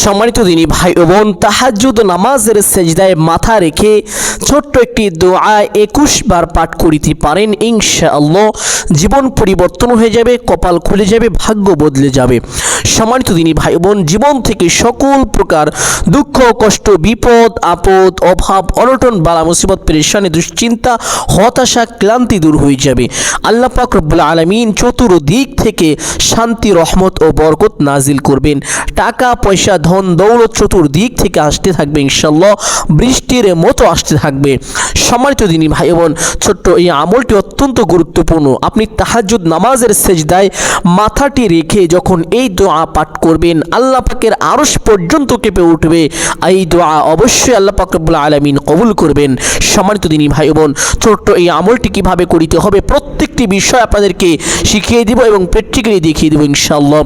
সম্মানিত দিনী ভাই ও বোন, তাহাজ্জুদ নামাজের সেজদায় মাথা রেখে ছোট্ট একটি দোয়া একুশ বার পাঠ করিতে পারেন, ইনশাআল্লাহ। জীবন পরিবর্তন হয়ে যাবে, কপাল খুলে যাবে, ভাগ্য বদলে যাবে। সম্মানিত দিনী ভাই বোন, জীবন থেকে সকল প্রকার দুঃখ, কষ্ট, বিপদ, আপদ, অভাব, অনটন, বালা, মুসিবত, পেরেশানি, দুশ্চিন্তা, হতাশা, ক্লান্তি দূর হয়ে যাবে। আল্লাহ পাক রব্বুল আলমিন চতুর্দিক থেকে শান্তি, রহমত ও বরকত নাজিল করবেন। টাকা, পয়সা ধন দৌলত চতুর্দিক থেকে আসতে থাকবে ইনশাল্লাহ বৃষ্টির মতো আসতে থাকবে। সম্মানিত দিনী ভাই বোন, ছোট্ট এই আমলটি অত্যন্ত গুরুত্বপূর্ণ। আপনি তাহাজুদ নামাজের সেজদায় মাথাটি রেখে যখন এই দোয়া পাঠ করবেন, আল্লাহ পাকের আরশ পর্যন্ত কেঁপে উঠবে। এই দোয়া অবশ্যই আল্লাহ পাক রব্বুল আলমিন কবুল করবেন। সম্মানিত দিনী ভাই বোন, ছোট্ট এই আমলটি কীভাবে করিতে হবে প্রত্যেকটি বিষয় আপনাদেরকে শিখিয়ে দিব এবং প্র্যাকটিক্যালি দেখিয়ে দেবো ইনশাআল্লাহ।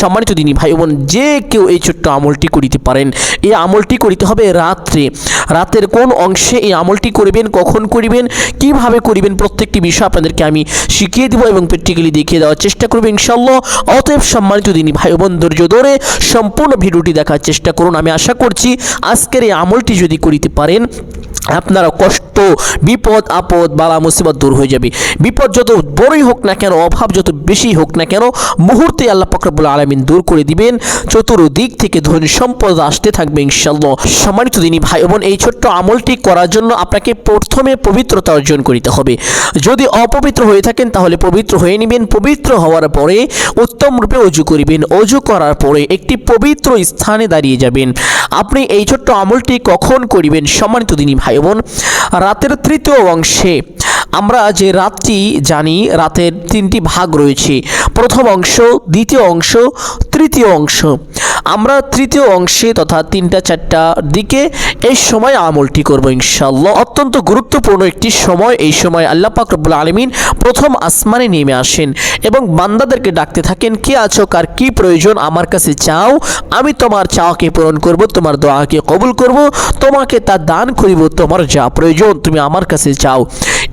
সম্মানিত দিনী ভাই বোন, যে কেউ এই ছোট্ট আমলটি করিতে পারেন। এই আমলটি করিতে হবে রাত্রে। রাতের কোন অংশে এই আমলটি করিবেন, কখন করিবেন, কীভাবে করিবেন, প্রত্যেকটি বিষয় আপনাদেরকে আমি শিখিয়ে দিব এবং প্র্যাকটিক্যালি দেখিয়ে দেওয়ার চেষ্টা করব ইনশাআল্লাহ। অতএব সম্মানিত দিনী ভাই বোন ধৈর্য ধরে সম্পূর্ণ ভিডিওটি দেখার চেষ্টা করুন। আমি আশা করছি আজকের এই আমলটি যদি করিতে পারেন আপনারা কষ্ট, বিপদ, আপদ, বালা, মুসিবত দূর হয়ে যাবে। বিপদ যত বড়ই হোক না কেন, অভাব যত বেশি হোক না কেন, মুহূর্তে আল্লাহ ফকরাবুল আলমিন দূর করে দিবেন। চতুর্দিক থেকে ধন সম্পদ আসতে থাকবে ইনশাল্লাহ সম্মানিত দিনী ভাই বোন, এই ছোট্ট আমলটি করার জন্য আপনাকে প্রথমে পবিত্রতা অর্জন করিতে হবে। যদি অপবিত্র হয়ে থাকেন, তাহলে পবিত্র হয়ে নেবেন। পবিত্র হওয়ার পরে উত্তম রূপে অজু করিবেন। অজু করার পরে একটি পবিত্র স্থানে দাঁড়িয়ে যাবেন। আপনি এই ছোট্ট আমলটি কখন করিবেন সম্মানিত দিনী ভাই বোন রাতের তৃতীয় অংশে আমরা যে রাতটি জানি, রাতের তিনটি ভাগ রয়েছে। প্রথম অংশ, দ্বিতীয় অংশ, তৃতীয় অংশ। আমরা তৃতীয় অংশে তথা তিনটা চারটা দিকে এই সময় আমলটি করব ইনশাল্লাহ অত্যন্ত গুরুত্বপূর্ণ একটি সময়, এই সময় আল্লাহ পাক আলমিন প্রথম আসমানে নেমে আসেন এবং বান্দাদেরকে ডাকতে থাকেন, কে আছো? কার কি প্রয়োজন? আমার কাছে চাও, আমি তোমার চাওয়াকে পূরণ করব, তোমার দোয়াকে কবুল করব, তোমাকে তা দান করিব, তোমার যা প্রয়োজন তুমি আমার কাছে চাও।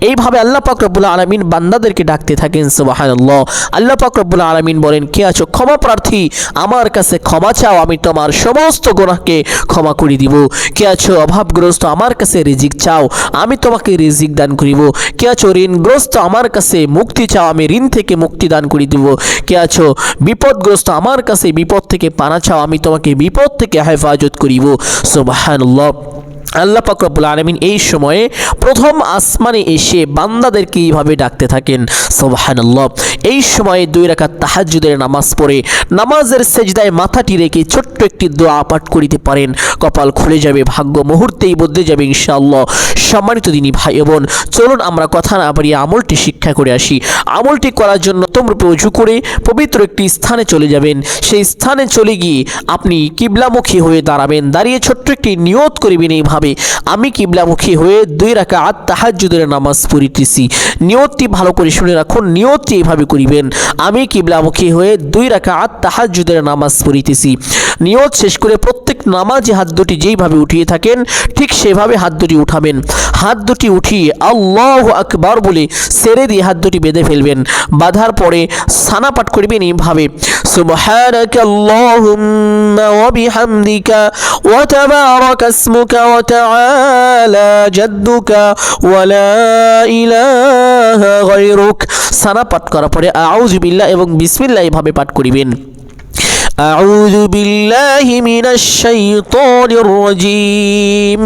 এইভাবে আল্লাহ পাক আলমিন বান্দাদেরকে ডাকতে থাকেন সুবাহান্লাহ আল্লাহ পাক আলমিন বলেন, কে আছো? ক্ষমা প্রার্থী, আমার কাছে ক্ষমা চাও, আমি তোমার সমস্ত গোনাকে ক্ষমা করে দিব। কে আছো অভাবগ্রস্ত আমার কাছে রিজিক চাও, আমি তোমাকে রিজিক দান করিব। কে আছো ঋণগ্রস্ত আমার কাছে মুক্তি চাও, আমি ঋণ থেকে মুক্তি দান করে দিব। কে আছো বিপদগ্রস্ত আমার কাছে বিপদ থেকে পানা চাও, আমি তোমাকে বিপদ থেকে হেফাজত করিব। সুবাহান্লাহ আল্লাহ পাক রব্বুল আলমিন এই সময়ে প্রথম আসমানে এসে বান্দাদেরকে এইভাবে ডাকতে থাকেন সোবাহান্লাহ এই সময়ে দুই রাকাত তাহাজুদের নামাজ পড়ে, নামাজের সেজদায় মাথাটি রেখে ছোট্ট একটি দোয়া পাঠ করিতে পারেন। কপাল খুলে যাবে, ভাগ্য মুহূর্তেই বদলে যাবে, ইনশাআল্লাহ। সম্মানিত দিনী ভাই বোন, চলুন আমরা কথা না বাড়িয়ে আমলটি শিক্ষা করে আসি। আমলটি করার জন্য তোমরূপে উজু করে পবিত্র একটি স্থানে চলে যাবেন। সেই স্থানে চলে গিয়ে আপনি কিবলামুখী হয়ে দাঁড়াবেন, দাঁড়িয়ে ছোট্ট একটি নিয়ত করিবেন এইভাবে। আমি কিবলামুখী হয়ে দুই রাখা আত তাহাজুদের নামাজ পড়িতেছি। নিয়তটি ভালো করে শুনে রাখুন, নিয়তটি এইভাবে করিবেন, আমি কিবলামুখী হয়ে দুই রাখা আত তাহাজুদের নামাজ পড়িতেছি। নিয়ত শেষ করে প্রত্যেক নামাজে হাত দুটি যেইভাবে উঠিয়ে থাকেন, ঠিক সেভাবে হাত দুটি উঠাবেন। হাত দুটি উঠিয়ে আল্লাহ আকবার বলে সেরে দিয়ে হাত দুটি বেঁধে ফেলবেন। বাঁধার পরে সানা পাঠ করবেন এইভাবে সুবহানাকা আল্লাহুম্মা ওয়া বিহামদিকা ওয়া তাবারাকা ইসমুকা ওয়া তাআলা জাদ্দুকা ওয়া লা ইলাহা গায়রুক সানা পাঠ করার পরে আউযু বিল্লাহ এবং বিসমিল্লাহ এইভাবে পাঠ করিবেন أعوذ بالله من الشيطان الرجيم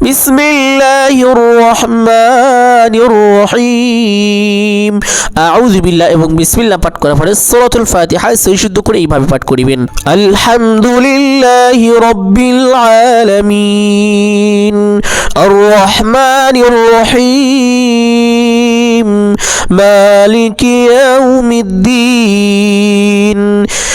بسم الله الرحمن الرحيم أعوذ بالله এবং বিসমিল্লাহ পাঠ করার পরে সূরাতুল ফাতিহা সহি শুদ্ধ করে এইভাবে পাঠ করিবেন আলহামদুলিল্লাহি রাব্বিল আলামিন আর রহমানির রহিম مالك يوم الدين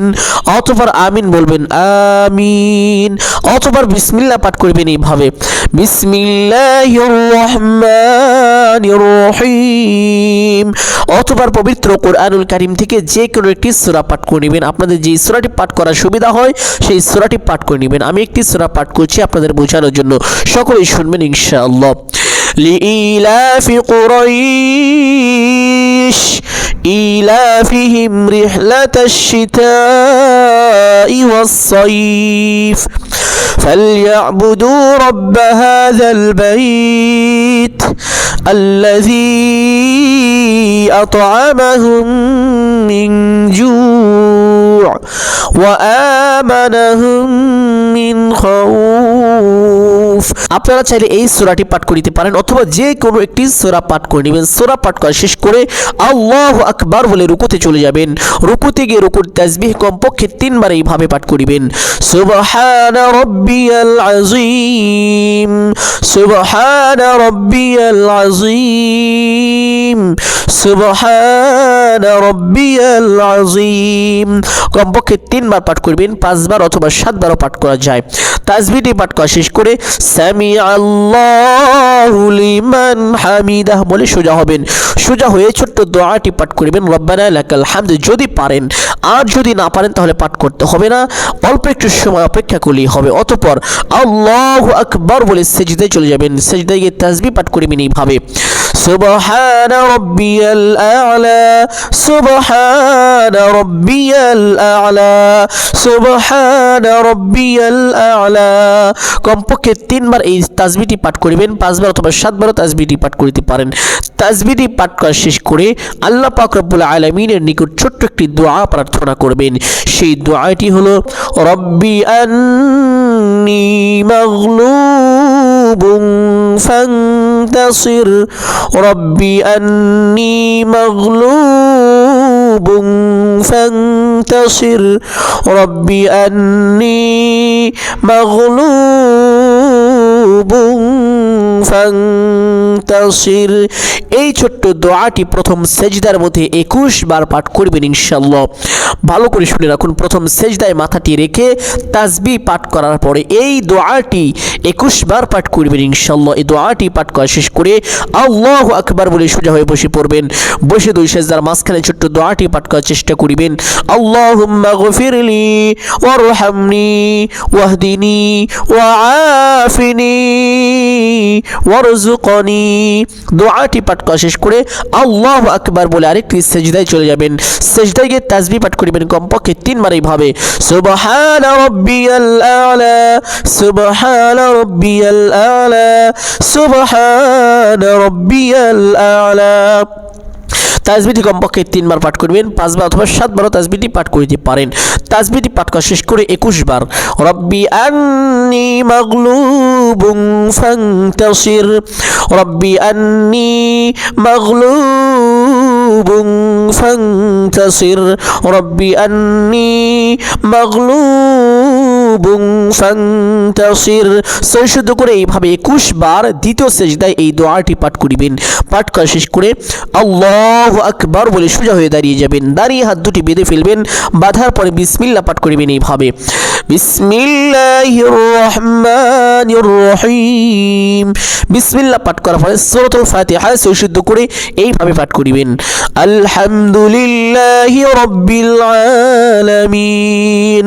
আমিন অথবা আমিন বলবেন, আমিন। অথবা বিসমিল্লা পাঠ করবেন এইভাবে, বিসমিল্লাহির রহিম। অথবা পবিত্র কোরআনুল কারিম থেকে যে কোনো একটি সুরা পাঠ করে নেবেন। আপনাদের যে সুরাটি পাঠ করার সুবিধা হয়, সেই সুরাটি পাঠ করে নেবেন। আমি একটি সুরা পাঠ করছি আপনাদের বোঝানোর জন্য। সকলেই শুনবেন ইনশাআল্লাহ। লিইলাফি কুরাইশ। إيلافهم رحلة الشتاء والصيف فليعبدوا رب هذا البيت الذي أطعمهم من جوع وآمنهم من خوف আপনারা চাইলে এই সূরাটি পাঠ করিতে পারেন অথবা যে কোনো একটি সূরা পাঠ করে নেবেন সূরা পাঠ করা শেষ করে আল্লাহু আকবার বলে রুকুতে চলে যাবেন। রুকুতে গিয়ে রুকুর তাসবিহ কমপক্ষে তিনবার এইভাবে পাঠ করিবেন। সুবহান রাব্বিয়াল আযীম। সুবহান রাব্বিয়াল আযীম। সুবহান রাব্বিয়াল কমপক্ষে তিনবার পাঠ করবেন, পাঁচবার অথবা সাতবারও পাঠ করা যায়। তাসবিহটি পাঠ করা শেষ করে সামি আল্লাহু লিমান হামিদাহ বলে সোজা হবেন। সোজা হয়ে ছোট্ট দোয়াটি পাঠ করিবেন। রব্বানা লাকাল হামদ, যদি পারেন। আর যদি না পারেন, তাহলে পাঠ করতে হবে না। অল্প একটু সময় অপেক্ষা করলেই হবে। অতপর আল্লাহু আকবার বলে সেজদায় চলে যাবেন। সেজদায় গিয়ে তাসবিহ পাঠ করবেন এইভাবে। سبحان ربي الأعلى سبحان ربي الأعلى سبحان ربي الأعلى কমপক্ষে তিনবার এই তাসবিটি পাঠ করিবেন পাঁচবার অথবা সাতবারও তাসবিটি পাঠ করিতে পারেন তাসবিটি পাঠ করা শেষ করে আল্লাহ পাক রব্বুল আলমিনের নিকট ছোট্ট একটি দোয়া প্রার্থনা করবেন সেই দোয়াটি হলো রব্বি আন্নি মাগলুব فانتصر ربي أني مغلوب فانتصر ربي أني مغلوب ফান্তাসির এই ছোট্ট দোয়াটি প্রথম সেজদার মধ্যে একুশ বার পাঠ করবেন ইনশাল্লাহ ভালো করে শুনে রাখুন প্রথম সেজদায় মাথাটি রেখে তাসবি পাঠ করার পরে এই দোয়াটি একুশ বার পাঠ করবেন, ইনশাল্লাহ। এই দোয়াটি পাঠ করা শেষ করে আল্লাহ আকবার বলে সোজা হয়ে বসে পড়বেন। বসে দুই সেজদার মাঝখানে ছোট্ট দোয়াটি পাঠ করার চেষ্টা করিবেন। আল্লাহুম্মা গফিরলি ওয়ারহামনি ওয়াহদিনি ওয়াআফিনি ওয়ারজুকনি দোয়াটি পাঠ করা শেষ করে আল্লাহ আকবার বলে আরেকটি সেজদায় চলে যাবেন। সেজদায় গিয়ে তাসবি পাঠ করিবেন কমপক্ষে তিনবার এইভাবে। সুবহান রাব্বিয়াল আলা, সুবহান রাব্বিয়াল আলা, সুবহান রাব্বিয়াল আলা। তাজবিটি কমপক্ষে তিনবার পাঠ করবেন, পাঁচবার অথবা সাতবারও তাজবিটি পাঠ করিতে পারেন। তাজবিটি পাঠ করা শেষ করে একুশ বার রব্বি আন্নি মাগলুবুং ফান্তাসির, রব্বি আন্নি মাগলুবুং ফান্তাসির, রব্বি আন্নি মাগলুবুং সৈশুদ্ধ করে এইভাবে একুশ বার দ্বিতীয় সেজদায় এই দোয়াটি পাঠ করিবেন। পাঠ করা শেষ করে আল্লাহ আকবার বলে সোজা হয়ে দাঁড়িয়ে যাবেন। দাঁড়িয়ে হাত দুটি বেঁধে ফেলবেন। বাঁধার পরে বিসমিল্লা পাঠ করিবেন এইভাবে। বিসমিল্লাহির রহমানির রহিম বিসমিল্লা পাঠ করার পরে সূরাতুল ফাতিহা সৈশুদ্ধ করে এইভাবে পাঠ করিবেন। আলহামদুলিল্লাহি রাব্বিল আলামিন।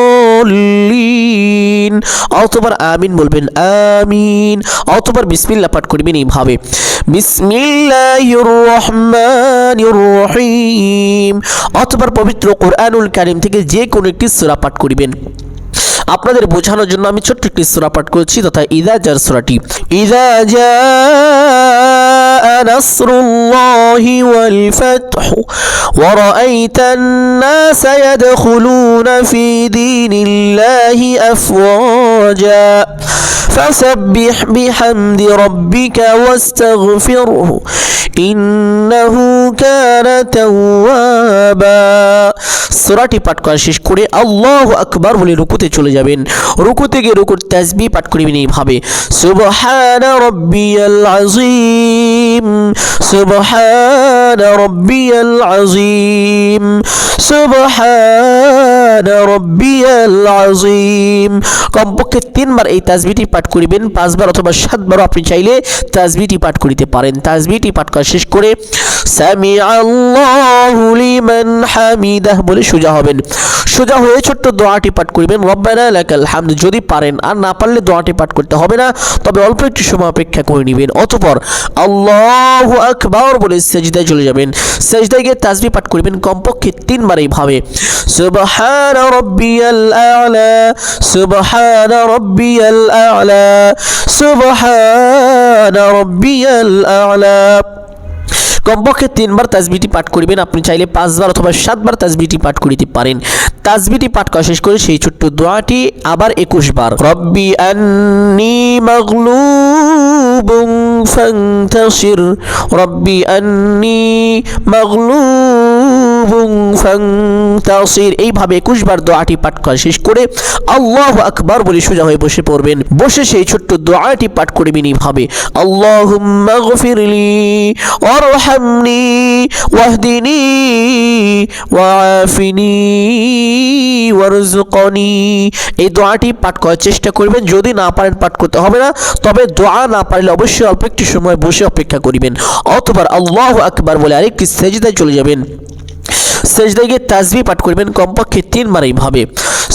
অতবার আমিন বলবেন, আমিন। অতবার বিসমিল্লা পাঠ করবেন এইভাবে। বিসমিল্লাহির রহমানির রহিম অতবার পবিত্র কোরআনুল কারিম থেকে যে কোনো একটি সূরা পাঠ করিবেন। আপনাদের বোঝানোর জন্য আমি ছোট্ট একটি সূরা পাঠ করেছি তথা ইদা জার সূরাটি ইদা জা نصر الله والفتح ورأيت الناس يدخلون في دين الله أفواجا فسبح بحمد ربك واستغفره إنه كان توابا সূরাটি পাঠ করা শেষ করে আল্লাহ আকবার বলে রুকুতে চলে যাবেন রুকুতে গিয়ে রুকুর তাসবিহ পাঠ করবেন এইভাবে সুবহান রব্বিয়াল আযীম সুবহান রব্বিয়াল আযীম সুবহান আযীম। কমপক্ষে তিনবার এই তাসবিহটি পাঠ করিবেন, পাঁচবার অথবা সাতবারও আপনি চাইলে তাসবিহটি পাঠ করিতে পারেন। তাসবিহটি পাঠ করা শেষ করে সামি লিমান হামিদাহ বলে সোজা হবেন। সোজা হয়ে ছোট্ট দোয়াটি পাঠ করিবেন, রব্বানা লাকাল হামদ যদি পারেন। আর না পারলে দোয়াটি পাঠ করতে হবে না, তবে অল্প একটু সময় অপেক্ষা করে নেবেন। অতপর আল্লাহু আকবার বলে সেজদায় চলে যাবেন। সেজদায় গিয়ে তাসবিহ পাঠ করিবেন, কমপক্ষে তিনবার এইভাবে সুবহান রব্বিয়াল আ'লা সুবহান রব্বিয়াল আ'লা সুবহান রব্বিয়াল আ'লা কমপক্ষে তিনবার তাজবিটি পাঠ করিবেন। আপনি চাইলে পাঁচবার অথবা সাতবার তাজবিটি পাঠ করিতে পারেন। তাজবিটি পাঠ করা শেষ করে সেই ছোট্ট দোয়াটি আবার একুশ বার রব্বি আন্নি মাগলুবুন ফান্তাসির। রব্বি আন্নি মাগলুবুন ফান্তাসির। এইভাবে একুশ বার দোয়াটি পাঠ করা শেষ করে আল্লাহ আকবার বলে সোজা হয়ে বসে পড়বেন। বসে সেই ছোট্ট দোয়াটি পাঠ করবেন এইভাবে আল্লাহুম্মা গফিরলি ওয়ারহামনি ওয়াহদিনি ওয়াআফিনি ওয়ারজুকনি এই দোয়াটি পাঠ করার চেষ্টা করবেন। যদি না পারেন পাঠ করতে হবে না। তবে দোয়া না পারলে অবশ্যই অল্প একটি সময় বসে অপেক্ষা করিবেন। অথবা আল্লাহ আকবার বলে আরেকটি সেজদায় চলে যাবেন। সেজদায় গিয়ে তাজবি পাঠ করবেন, কমপক্ষে তিনবার এইভাবে।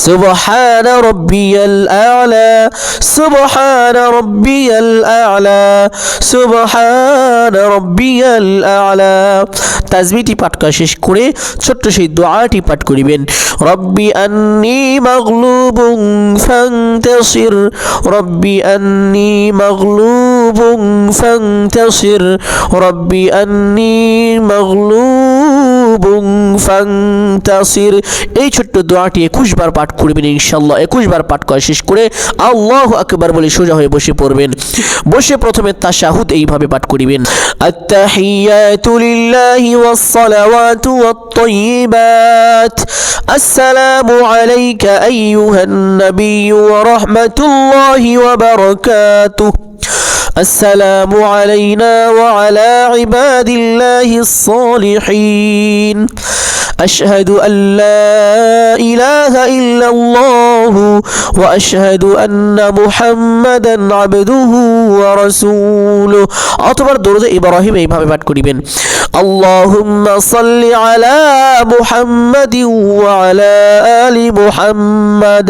সুবহান রব্বিয়াল আ'লা, সুবহান রব্বিয়াল আ'লা, সুবহান রব্বিয়াল আ'লা। তাজবিটি পাঠ করা শেষ করে ছোট্ট সেই দোয়াটি পাঠ করিবেন। রব্বি আন্নি মাগলুবুন ফান্তাসির, রব্বি আন্নি মাগলুবুন ফান্তাসির, রব্বি আন্নি মাগলুবুন ফান্তাসির। এই ছোট্ট দোয়াটি একুশ বার পাঠ করবেন ইনশাল্লাহ একুশ বার পাঠ করা শেষ করে আল্লাহ আকবার বলে সোজা হয়ে বসে পড়বেন। বসে প্রথমে তাশাহুদ এইভাবে পাঠ করিবেন। সালাওয়াতু ওয়াত তাইয়িবাত আসসালামু আলাইকা আইয়ুহান নাবিয়্যু ওয়া রাহমাতুল্লাহি ওয়া বারাকাতুহু। السلام علينا وعلى عباد الله الصالحين أشهد أن لا إله إلا الله وأشهد أن محمدا عبده ورسوله অতবার দরুদ ইব্রাহিম এইভাবে পাঠ করিবেন اللهم صل على محمد وعلى آل محمد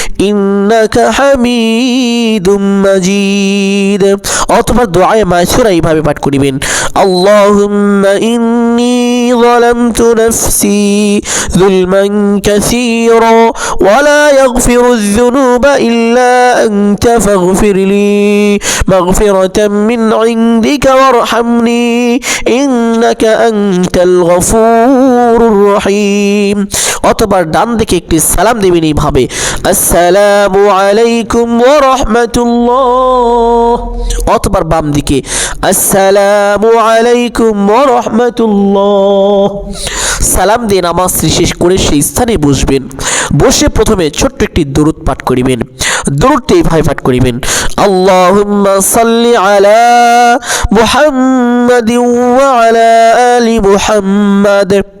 إنك حميد مجيد অথবা দোয়ায় মাসুরা এইভাবে পাঠ করিবেন اللهم إني ظلمت نفسي ظلما كثيرا ولا يغفر الذنوب إلا أنت فاغفر لي مغفرة من عندك وارحمني إنك أنت الغفور الرحيم অতবার ডান দিকে একটি সালাম দেবেন এইভাবে আসসালামু আলাইকুম ওয়া রাহমাতুল্লাহ। অতবার বাম দিকে, আসসালামু আলাইকুম ওয়া রাহমাতুল্লাহ। সালাম দিয়ে নামাজ শেষ করে সেই স্থানে বসবেন। বসে প্রথমে ছোট্ট একটি দরুদ পাঠ করিবেন। দরুদটি এইভাবে পাঠ করিবেন। আল্লাহুম্মা সাল্লি আলা মুহাম্মাদিন ওয়া আলা আলি মুহাম্মাদ।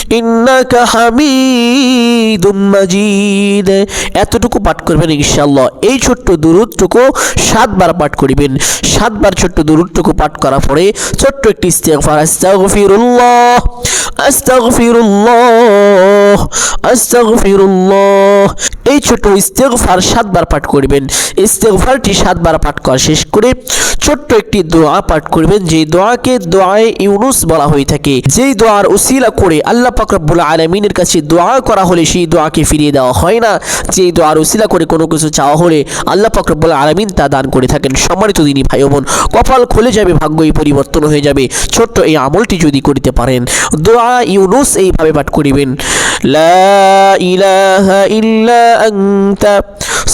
ইন্নাকা হামিদুম মাজিদ। এতটুকু পাঠ করবেন ইনশাআল্লাহ। এই ছোট্ট দুরুদটুকু সাতবার পাঠ করিবেন। সাতবার ছোট্ট দুরুদটুকু পাঠ করার পরে ছোট্ট একটি ইস্তেগফার, আস্তাগফিরুল্লাহ আস্তাগফিরুল্লাহ আস্তাগফিরুল্লাহ। এই ছোট ইস্তেগফার সাতবার পাঠ করবেন। ইস্তেগফারটি সাতবার পাঠ করা শেষ করে ছোট্ট একটি দোয়া পাঠ করবেন। যে দোয়াকে দোয়ায়ে ইউনুস বলা হয়ে থাকে। যেই দোয়ার উসিলা করে আল্লাহ পাক আলমিনের কাছে দোয়া করা হলে সেই দোয়াকে ফিরিয়ে দেওয়া হয় না। যে দোয়ার উসিলা করে কোনো কিছু চাওয়া হলে আল্লাহ আলমিন আলামিন তা দান করে থাকেন। সম্মানিত দিনী ভাই বোন, কপাল খুলে যাবে, ভাগ্যই পরিবর্তন হয়ে যাবে। ছোট্ট এই আমলটি যদি করিতে পারেন, দোয়া ইউনুস এইভাবে পাঠ করিবেন, লা ইলাহা ইল্লা আনতা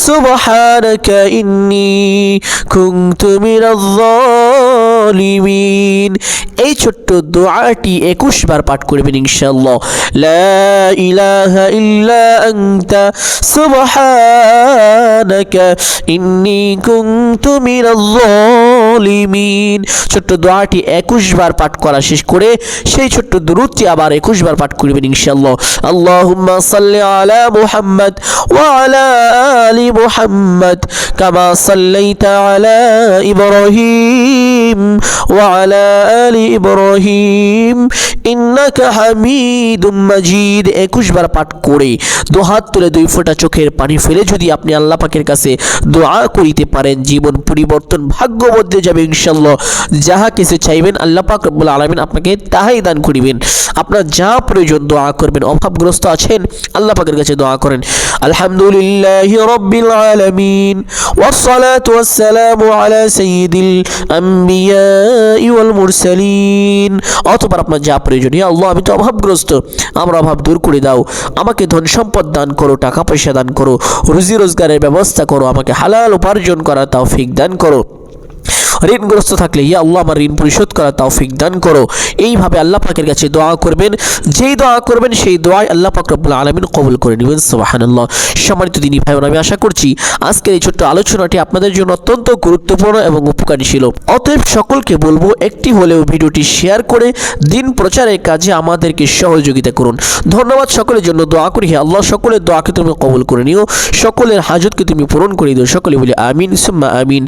সুবহানাকা إني كنت من الظالمين এই ছোট্ট দোয়াটি একুশ বার পাঠ করবেন ইনশাআল্লাহ। লা ইলাহা ইল্লা আনতা সুবহানাকা ইন্নী কুনতু মিনাজ জালিমিন ছোট্ট দোয়াটি একুশ বার পাঠ করা শেষ করে সেই ছোট্ট দুরুদটি আবার একুশ বার পাঠ করবেন ইনশাআল্লাহ। আল্লাহুম্মা সাল্লি আলা মুহাম্মদ ওয়া আলা আলি মুহাম্মদ কামা সাল্লাইতা আলা ইব্রাহিম ওয়া আলা আলি ইব্রাহিম ইন্নাকা হামিদুম মাজিদ। একুশ বার পাঠ করে দু হাত তুলে দুই ফোঁটা চোখের পানি ফেলে যদি আপনি আল্লাহ পাকের কাছে দোয়া করিতে পারেন, জীবন পরিবর্তন ভাগ্য মধ্যে যাবে ইনশাল্লাহ যাহা কিছু চাইবেন আল্লাহ পাক রব্বুল আলামিন আপনাকে তাহাই দান করিবেন আপনার যা প্রয়োজন দোয়া করবেন অভাবগ্রস্ত আছেন আল্লাহ পাকের কাছে দোয়া করেন আলহামদুলিল্লাহ রব্বিল আলামিন والصلاة والسلام على سيد الأنبياء والمرسلين অতবার আপনার যা প্রয়োজন ইয়া আল্লাহ আমি তো অভাবগ্রস্ত আমার অভাব দূর করে দাও আমাকে ধন সম্পদ দান করো টাকা পয়সা দান করো রুজি রোজগারের ব্যবস্থা করো আমাকে হালাল উপার্জন করার তৌফিক দান করো ঋণগ্রস্ত থাকলে ইয়া আল্লাহ, আমার ঋণ পরিশোধ করা তৌফিক দান করো। এইভাবে আল্লাহ পাকের কাছে দোয়া করবেন। যেই দোয়া করবেন, সেই দোয়ায় আল্লাহ পাক রব্বুল আলামিন কবুল করে নেবেন, সুবহানাল্লাহ। সম্মানিত দিনী ভাই আমি আশা করছি আজকের এই ছোট্ট আলোচনাটি আপনাদের জন্য অত্যন্ত গুরুত্বপূর্ণ এবং উপকারী ছিল অতএব সকলকে বলব, একটি হলেও ভিডিওটি শেয়ার করে দিন প্রচারের কাজে আমাদেরকে সহযোগিতা করুন। ধন্যবাদ সকলের জন্য। দোয়া করি, হে আল্লাহ, সকলের দোয়াকে তুমি কবুল করে নিও। সকলের হাজতকে তুমি পূরণ করে দিও। সকলে বলি, আমিন, সুম্মা আমিন।